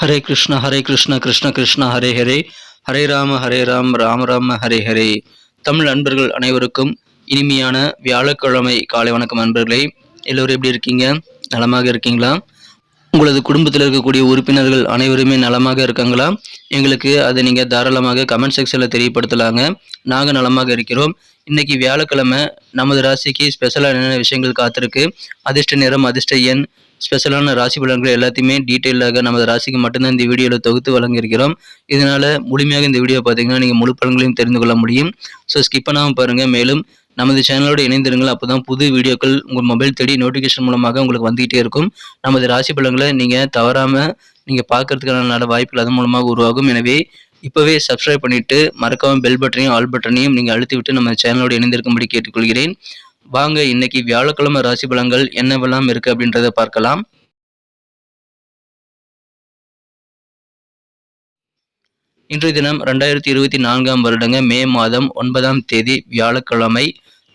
ஹரே கிருஷ்ண ஹரே கிருஷ்ண கிருஷ்ண கிருஷ்ண ஹரே ஹரே ஹரே ராம ஹரே ராம் ராம ராம ஹரே ஹரே தமிழ் அன்பர்கள் அனைவருக்கும் இனிமையான வியாழக்கிழமை காலை வணக்கம் அன்பர்களே. எல்லோரும் எப்படி இருக்கீங்க? நலமாக இருக்கீங்களா? உங்களது குடும்பத்தில் இருக்கக்கூடிய உறுப்பினர்கள் அனைவருமே நலமாக இருக்காங்களா? எங்களுக்கு அதை நீங்கள் தாராளமாக கமெண்ட் செக்ஷனில் தெரியப்படுத்தலாங்க. நாங்கள் நலமாக இருக்கிறோம். இன்னைக்கு வியாழக்கிழமை நமது ராசிக்கு ஸ்பெஷலாக என்னென்ன விஷயங்கள் காத்திருக்கு? அதிர்ஷ்ட நிறம் அதிர்ஷ்ட எண் ஸ்பெஷலான ராசி பலன்கள் எல்லாத்தையுமே டீட்டெயிலாக நமது ராசிக்கு மட்டும்தான் இந்த வீடியோவில் தொகுத்து வழங்கியிருக்கிறோம். இதனால் முழுமையாக இந்த வீடியோ பார்த்தீங்கன்னா நீங்கள் முழு பலன்களையும் தெரிந்து கொள்ள முடியும். ஸோ ஸ்கிப் பண்ணாமல் பாருங்கள் மேலும் நமது சேனலோடு இணைந்திருங்கள். அப்போ தான் புது வீடியோக்கள் உங்கள் மொபைல் தேடி நோட்டிஃபிகேஷன் மூலமாக உங்களுக்கு வந்துகிட்டே இருக்கும். நமது ராசி பலன்களை நீங்கள் தவறாமல் நீங்கள் பார்க்கறதுக்கான நல்ல வாய்ப்புகள் அதன் மூலமாக உருவாகும். எனவே இப்போவே சப்ஸ்கிரைப் பண்ணிவிட்டு மறக்காமல் பெல் பட்டனையும் ஆல் பட்டனையும் நீங்கள் அழுத்தி விட்டு நம்ம சேனலோடு இணைந்திருக்கும்படி கேட்டுக்கொள்கிறேன். வாங்க இன்னைக்கு வியாழக்கிழமை ராசி பலன்கள் என்னவெல்லாம் இருக்கு அப்படின்றத பார்க்கலாம். இன்றைய தினம் ரெண்டாயிரத்தி இருபத்தி நான்காம் வருடங்க மே மாதம் ஒன்பதாம் தேதி வியாழக்கிழமை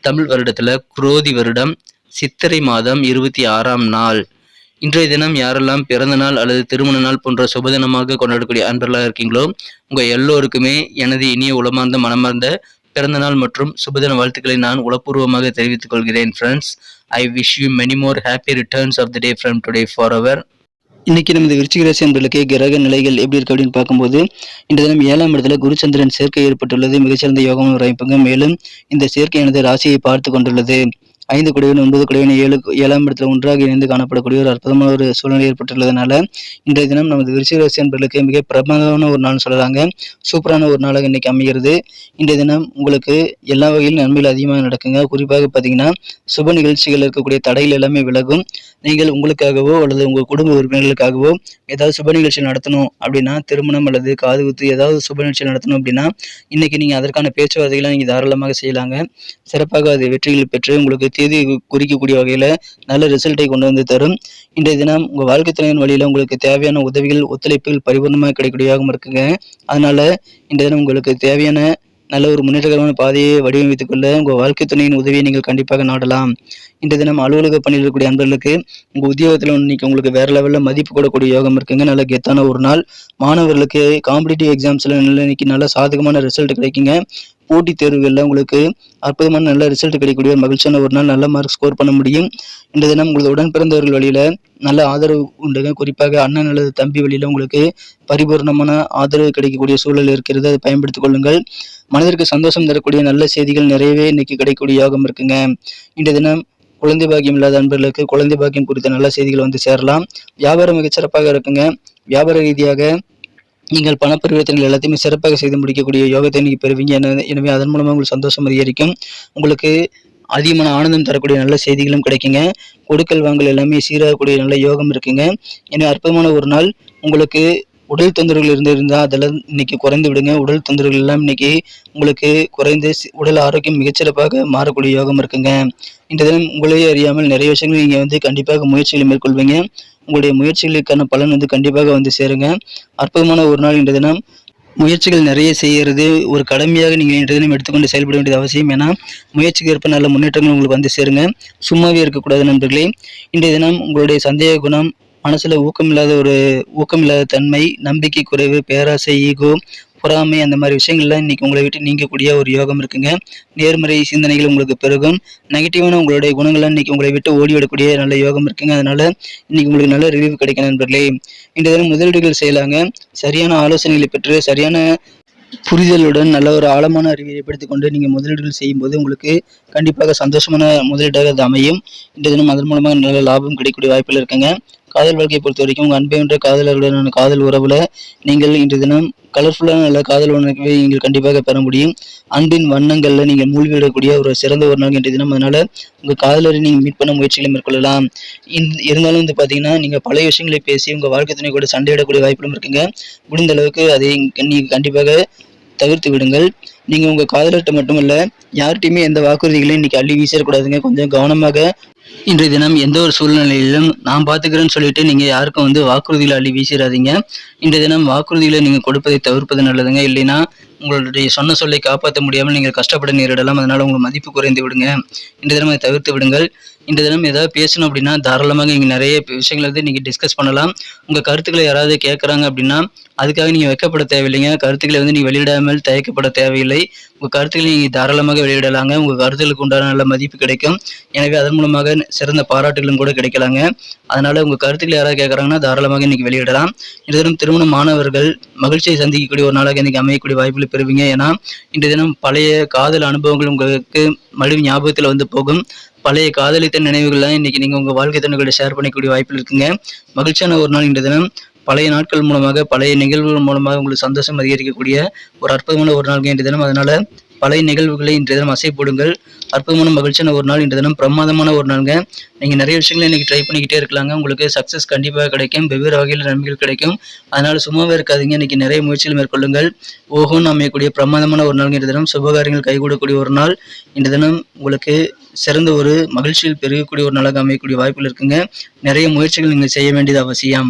தமிழ் வருடத்துல குரோதி வருடம் சித்திரை மாதம் இருபத்தி ஆறாம் நாள். இன்றைய தினம் யாரெல்லாம் பிறந்த நாள் அல்லது திருமண நாள் போன்ற சுபதினமாக கொண்டாடக்கூடிய அன்பர்களாக இருக்கீங்களோ உங்க எல்லோருக்குமே எனது இனிய உளமார்ந்த மனமார்ந்த பிறந்த நாள் மற்றும் சுபதின வாழ்த்துக்களை நான் உளப்பூர்வமாக தெரிவித்துக் கொள்கிறேன் friends I wish you many more happy returns of the day from today for our இன்னைக்கு நமது விருச்சிக ராசி கிரக நிலைகள் எப்படி இருக்கு அப்படின்னு பார்க்கும்போது இந்த தினம் ஏழாம் இடத்துல குருச்சந்திரன் சேர்க்கை ஏற்பட்டுள்ளது மிகச்சிறந்த யோகம் வாய்ப்புங்க மேலும் இந்த சேர்க்கையானது ராசியை பார்த்து கொண்டுள்ளது. ஐந்து குடைவன் ஒன்பது குடைவன் ஏழு ஏழாம் இடத்துல ஒன்றாக இணைந்து காணப்படக்கூடிய ஒரு அற்புதமான ஒரு சூழ்நிலை ஏற்பட்டுள்ளதுனால இன்றைய தினம் நமது விருச்சிக ராசி என்பர்களுக்கு மிக பிரபலமான ஒரு நாள் சொல்லலாங்க. சூப்பரான ஒரு நாளாக இன்னைக்கு அமைகிறது. இன்றைய தினம் உங்களுக்கு எல்லா வகையிலும் நன்மைகள் அதிகமாக நடக்குங்க. குறிப்பாக பார்த்தீங்கன்னா சுப நிகழ்ச்சிகள் இருக்கக்கூடிய தடைகள் எல்லாமே விலகும். நீங்கள் உங்களுக்காகவோ அல்லது உங்கள் குடும்ப உறுப்பினர்களுக்காகவோ ஏதாவது சுப நிகழ்ச்சி நடத்தணும் அப்படின்னா திருமணம் அல்லது காது குத்து ஏதாவது சுப நிகழ்ச்சி நடத்தணும் அப்படின்னா இன்னைக்கு நீங்கள் அதற்கான பேச்சுவார்த்தைகளை நீங்கள் தாராளமாக செய்யலாங்க. சிறப்பாக அது வெற்றிகள் பெற்று உங்களுக்கு தேதி குறிக்கக்கூடிய வகையில் நல்ல ரிசல்ட்டை கொண்டு வந்து தரும். இன்றைய தினம் உங்கள் வாழ்க்கை துணையின் வழியில் உங்களுக்கு தேவையான உதவிகள் ஒத்துழைப்புகள் பரிபூர்ணமாக கிடைக்கக்கூடியதாகவும் இருக்குங்க. அதனால் இன்றைய தினம் உங்களுக்கு தேவையான நல்ல ஒரு முன்னேற்றகரமான பாதையை வடிவமைத்துக் கொள்ள உங்கள் வாழ்க்கை துணையின் உதவியை நீங்கள் கண்டிப்பாக நாடலாம். இன்றைய தினம் அலுவலக பணியில் இருக்கக்கூடிய அன்பர்களுக்கு உங்கள் உத்தியோகத்தில் இன்னைக்கு உங்களுக்கு வேற லெவலில் மதிப்பு கூடக்கூடிய யோகம் இருக்குங்க. நல்ல கெத்தான ஒரு நாள். மாணவர்களுக்கு காம்படிட்டிவ் எக்ஸாம்ஸில் இன்னைக்கு நல்ல சாதகமான ரிசல்ட் கிடைக்குங்க. போட்டித் தேர்வுகளில் உங்களுக்கு அற்புதமான நல்ல ரிசல்ட் கிடைக்கக்கூடிய ஒரு மகிழ்ச்சியான ஒரு நாள் நல்ல மார்க் ஸ்கோர் பண்ண முடியும். இந்த தினம் உங்களது உடன் பிறந்தவர்கள் வழியில் நல்ல ஆதரவு உண்டுங்க. குறிப்பாக அண்ணன் அல்லது தம்பி வழியில் உங்களுக்கு பரிபூர்ணமான ஆதரவு கிடைக்கக்கூடிய சூழல் இருக்கிறது. அதை பயன்படுத்திக் கொள்ளுங்கள். மனதிற்கு சந்தோஷம் தரக்கூடிய நல்ல செய்திகள் நிறையவே இன்னைக்கு கிடைக்கக்கூடிய யோகம் இருக்குங்க. இந்த தினம் குழந்தை பாக்கியம் இல்லாத அன்பர்களுக்கு குழந்தை பாக்கியம் குறித்த நல்ல செய்திகள் வந்து சேரலாம். வியாபாரம் மிகச்சிறப்பாக இருக்குங்க. வியாபார ரீதியாக நீங்கள் பண பரிவர்த்தனைகள் எல்லாத்தையுமே சிறப்பாக செய்து முடிக்கக்கூடிய யோகத்தை நீங்கள் பெறுவீங்க. எனவே அதன் மூலமாக உங்களுக்கு சந்தோஷம் அதிகரிக்கும். உங்களுக்கு அதிகமான ஆனந்தம் தரக்கூடிய நல்ல செய்திகளும் கிடைக்குங்க. கொடுக்கல் வாங்கல் எல்லாமே சீராகக்கூடிய நல்ல யோகம் இருக்குங்க. எனவே அற்புதமான ஒரு நாள். உங்களுக்கு உடல் தொந்தரவுகள் இருந்து இருந்தால் அதெல்லாம் இன்னைக்கு குறைந்து விடுங்க. உடல் தொந்தரவுகள் எல்லாம் இன்னைக்கு உங்களுக்கு குறைந்து உடல் ஆரோக்கியம் மிகச்சிறப்பாக மாறக்கூடிய யோகம் இருக்குங்க. இந்த தினம் உங்களையே அறியாமல் நிறைய விஷயங்கள் நீங்கள் வந்து கண்டிப்பாக முயற்சிகளை மேற்கொள்வீங்க. உங்களுடைய முயற்சிகளுக்கான பலன் வந்து கண்டிப்பாக வந்து சேருங்க. அற்புதமான ஒரு நாள் இன்றைய தினம். முயற்சிகள் நிறைய செய்கிறது ஒரு கடமையாக நீங்கள் இன்றைய தினம் எடுத்துக்கொண்டு செயல்பட வேண்டியது அவசியம். ஏன்னா முயற்சிக்கு ஏற்ப நல்ல முன்னேற்றங்கள் உங்களுக்கு வந்து சேருங்க. சும்மாவே இருக்கக்கூடாது நண்பர்களே. இன்றைய தினம் உங்களுடைய சந்தேக குணம் மனசில் ஊக்கமில்லாத ஒரு ஊக்கமில்லாத தன்மை நம்பிக்கை குறைவு பேராசை ஈகோ பொறாமை அந்த மாதிரி விஷயங்கள்லாம் இன்னைக்கு உங்களை விட்டு நீங்கக்கூடிய ஒரு யோகம் இருக்குங்க. நேர்மறை சிந்தனைகள் உங்களுக்கு பெருகும். நெகட்டிவான உங்களுடைய குணங்கள்லாம் இன்னைக்கு உங்களை விட்டு ஓடிவிடக்கூடிய நல்ல யோகம் இருக்குங்க. அதனால இன்னைக்கு உங்களுக்கு நல்ல ரிலீவ் கிடைக்கும் நண்பர்களே. இன்றைய தினம் முதலீடுகள் செய்யலாங்க. சரியான ஆலோசனைகளை பெற்று சரியான புரிதலுடன் நல்ல ஒரு ஆழமான அறிவை ஏற்படுத்திக் கொண்டு நீங்கள் முதலீடுகள் செய்யும்போது உங்களுக்கு கண்டிப்பாக சந்தோஷமான முதலீடாக அது அமையும். இன்றைய தினம் அதன் மூலமாக நல்ல லாபம் கிடைக்கக்கூடிய வாய்ப்பில் இருக்குங்க. காதல் வாழ்க்கையை பொறுத்த வரைக்கும் உங்கள் அன்பை என்ற காதலர்களுடனான காதல் உறவுல நீங்கள் இன்றைய தினம் கலர்ஃபுல்லான நல்ல காதல் உணர்வை நீங்கள் கண்டிப்பாக பெற முடியும். அன்பின் வண்ணங்களில் நீங்கள் மூழ்கிவிடக்கூடிய ஒரு சிறந்த ஒரு நாள் இன்றைய தினம். அதனால உங்கள் காதலரை நீங்கள் மீட் பண்ண முயற்சிகளை மேற்கொள்ளலாம். இந் இருந்தாலும் வந்து பார்த்தீங்கன்னா நீங்கள் பழைய விஷயங்களை பேசி உங்கள் வாழ்க்கை துணை கூட சண்டையிடக்கூடிய வாய்ப்புகளும் இருக்குங்க. முடிந்த அளவுக்கு அதை நீங்கள் கண்டிப்பாக தவிர்த்து விடுங்கள். நீங்கள் உங்கள் காதலர்கிட்ட மட்டுமல்ல யார்கிட்டையுமே எந்த வாக்குறுதிகளையும் இன்னைக்கு அள்ளி வீசிடக்கூடாதுங்க கொஞ்சம் கவனமாக இன்றைய தினம் எந்த ஒரு சூழ்நிலையிலும் நான் பார்த்துக்கிறேன்னு சொல்லிட்டு நீங்கள் யாருக்கும் வந்து வாக்குறுதிகளை அள்ளி வீசிடாதீங்க. இன்றைய தினம் வாக்குறுதிகளை நீங்கள் கொடுப்பதை தவிர்ப்பது நல்லதுங்க. இல்லைன்னா உங்களுடைய சொன்ன சொல்லை காப்பாற்ற முடியாமல் நீங்கள் கஷ்டப்பட நேரிடலாம். அதனால் உங்கள் மதிப்பு குறைந்து விடுங்க. இன்றைய தினம் அதை தவிர்த்து விடுங்கள். இந்த தினம் ஏதாவது பேசணும் அப்படின்னா தாராளமாக இங்கே நிறைய விஷயங்களை வந்து நீங்கள் டிஸ்கஸ் பண்ணலாம். உங்கள் கருத்துக்களை யாராவது கேட்குறாங்க அப்படின்னா அதுக்காக நீங்கள் வைக்கப்பட தேவையில்லைங்க. கருத்துக்களை வந்து நீங்கள் வெளியிடாமல் தயக்கப்பட தேவையில்லை. உங்கள் கருத்துக்களை நீங்கள் தாராளமாக வெளியிடலாங்க. உங்கள் கருத்துக்களுக்கு உண்டான நல்ல மதிப்பு கிடைக்கும். எனவே அதன் மூலமாக சிறந்த பாராட்டுகளும் கூட கிடைக்கலாங்க. அதனால் உங்கள் கருத்துக்களை யாராவது கேட்குறாங்கன்னா தாராளமாக இன்றைக்கி வெளியிடலாம். இந்த தினம் திருமண மாணவர்கள் மகிழ்ச்சியை சந்திக்கக்கூடிய ஒரு நாளாக இன்றைக்கி அமையக்கூடிய வாய்ப்புகளை பெறுவீங்க. ஏன்னா இன்றைய தினம் பழைய காதல் அனுபவங்கள் உங்களுக்கு மறுபடியும் ஞாபகத்தில் வந்து போகும். பழைய காதலித்த நினைவுகள்லாம் இன்னைக்கு நீங்கள் உங்கள் வாழ்க்கை துணைகளை ஷேர் பண்ணிக்கூடிய வாய்ப்பில் இருக்குங்க. மகிழ்ச்சியான ஒரு நாள் இந்த தினம். பழைய நாட்கள் மூலமாக பழைய நிகழ்வுகள் மூலமாக உங்களுக்கு சந்தோஷம் அதிகரிக்கக்கூடிய ஒரு அற்புதமான ஒரு நாள் இன்றைய தினம். அதனால பழைய நிகழ்வுகளை இன்றைய தினம் அசை போடுங்கள். அற்புதமான மகிழ்ச்சியான ஒரு நாள் இன்றைய தினம் பிரமாதமான ஒரு நாளுங்க. நீங்கள் நிறைய விஷயங்களை இன்றைக்கி ட்ரை பண்ணிக்கிட்டே இருக்கலாங்க. உங்களுக்கு சக்ஸஸ் கண்டிப்பாக கிடைக்கும். வெவ்வேறு வகையில் நன்மைகள் கிடைக்கும். அதனால் சும்மாவே இருக்காதீங்க. இன்றைக்கி நிறைய முயற்சிகள் மேற்கொள்ளுங்கள். ஓஹோ அமையக்கூடிய பிரமாதமான ஒரு நாள் இன்றைய தினம். சுபகாரியங்கள் கைகூடக்கூடிய ஒரு நாள். இன்றைய தினம் உங்களுக்கு சிறந்த ஒரு மகிழ்ச்சியில் பெருகக்கூடிய ஒரு நாளாக அமையக்கூடிய வாய்ப்புகள் இருக்குங்க. நிறைய முயற்சிகள் நீங்கள் செய்ய வேண்டியது அவசியம்.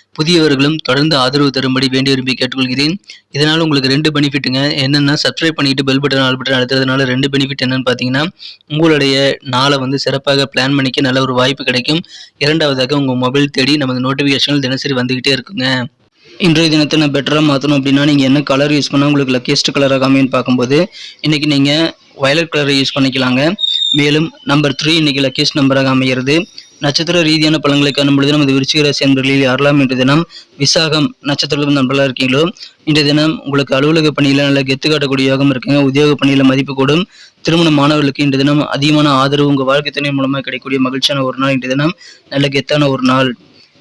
புதியவர்களும் தொடர்ந்து ஆதரவு தரும்படி வேண்டி விரும்பி கேட்டுக்கொள்கிறேன். இதனால் உங்களுக்கு ரெண்டு பெனிஃபிட்டுங்க என்னென்னா சப்ஸ்கிரைப் பண்ணிட்டு பெல் பட்டன் ஆல் பட்டன் அழுத்துறதுனால ரெண்டு பெனிஃபிட் என்னன்னு பார்த்தீங்கன்னா உங்களுடைய நாளை வந்து சிறப்பாக பிளான் பண்ணிக்க நல்ல ஒரு வாய்ப்பு கிடைக்கும். இரண்டாவதாக உங்கள் மொபைல் தேடி நமது நோட்டிஃபிகேஷன்கள் தினசரி வந்துக்கிட்டே இருக்குங்க. இன்றைய தினத்தை நான் பெட்டராக மாற்றணும் அப்படின்னா நீங்கள் என்ன கலர் யூஸ் பண்ணால் உங்களுக்கு லக்கியஸ்ட் கலராக அமைன்னு பார்க்கும்போது இன்றைக்கி நீங்கள் வயலட் கலரை யூஸ் பண்ணிக்கலாங்க. மேலும் நம்பர் த்ரீ இன்னைக்கு லக்கியஸ்ட் நம்பராக அமைகிறது. நட்சத்திர ரீதியான பலன்களை காணும் பொழுது நமது விருச்சிக ராசி அன்பர்களில் யாரெல்லாம் இன்றைய தினம் விசாகம் நட்சத்திரத்தில் நண்பர்களாக இருக்கீங்களோ இன்றைய தினம் உங்களுக்கு அலுவலக பணியில் நல்ல கெத்து காட்டக்கூடிய யோகம் இருக்குங்க. உத்தியோக பணியில் மதிப்பு கூடும். திருமண மாணவர்களுக்கு இன்றைய தினம் அதிகமான ஆதரவு உங்கள் வாழ்க்கை துணை மூலமாக கிடைக்கக்கூடிய மகிழ்ச்சியான ஒரு நாள் இன்றைய தினம். நல்ல கெத்தான ஒரு நாள்.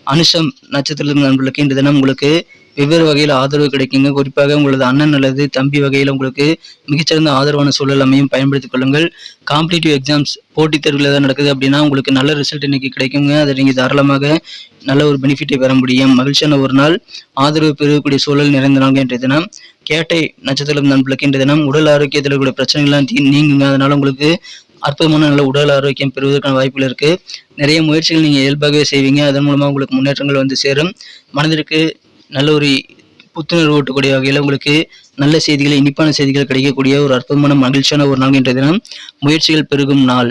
அனுஷம் நட்சத்திரத்தில் நண்பர்களுக்கு இன்றைய தினம் உங்களுக்கு வெவ்வேறு வகையில் ஆதரவு கிடைக்குங்க. குறிப்பாக உங்களது அண்ணன் அல்லது தம்பி வகையில் உங்களுக்கு மிகச்சிறந்த ஆதரவான சூழல் அமையும். பயன்படுத்திக் கொள்ளுங்கள். காம்படிட்டிவ் எக்ஸாம்ஸ் போட்டித் தேர்வில் தான் நடக்குது அப்படின்னா உங்களுக்கு நல்ல ரிசல்ட் இன்னைக்கு கிடைக்குங்க. அதை நீங்கள் தாராளமாக நல்ல ஒரு பெனிஃபிட்டை பெற முடியும். மகிழ்ச்சியான ஒரு நாள். ஆதரவு பெறக்கூடிய சூழல் நிறைந்த நாள் இன்றைய தினம். கேட்டை நட்சத்திரம் நண்பர்களுக்கு இன்றைய தினம். உடல் ஆரோக்கியத்தில் கூட பிரச்சனைகள்லாம் நீங்குங்க. அதனால உங்களுக்கு அற்புதமான நல்ல உடல் ஆரோக்கியம் பெறுவதற்கான வாய்ப்புகள் இருக்கு. நிறைய முயற்சிகள் நீங்கள் இயல்பாகவே செய்வீங்க. அதன் மூலமாக உங்களுக்கு முன்னேற்றங்கள் வந்து சேரும். மனதிற்கு நல்ல ஒரு புத்துணர்வு ஊட்டக்கூடிய வகையில் உங்களுக்கு நல்ல செய்திகளை இனிப்பான செய்திகள் கிடைக்கக்கூடிய ஒரு அற்புதமான மகிழ்ச்சியான ஒரு நாள் என்ற தினம் முயற்சிகள் பெருகும் நாள்.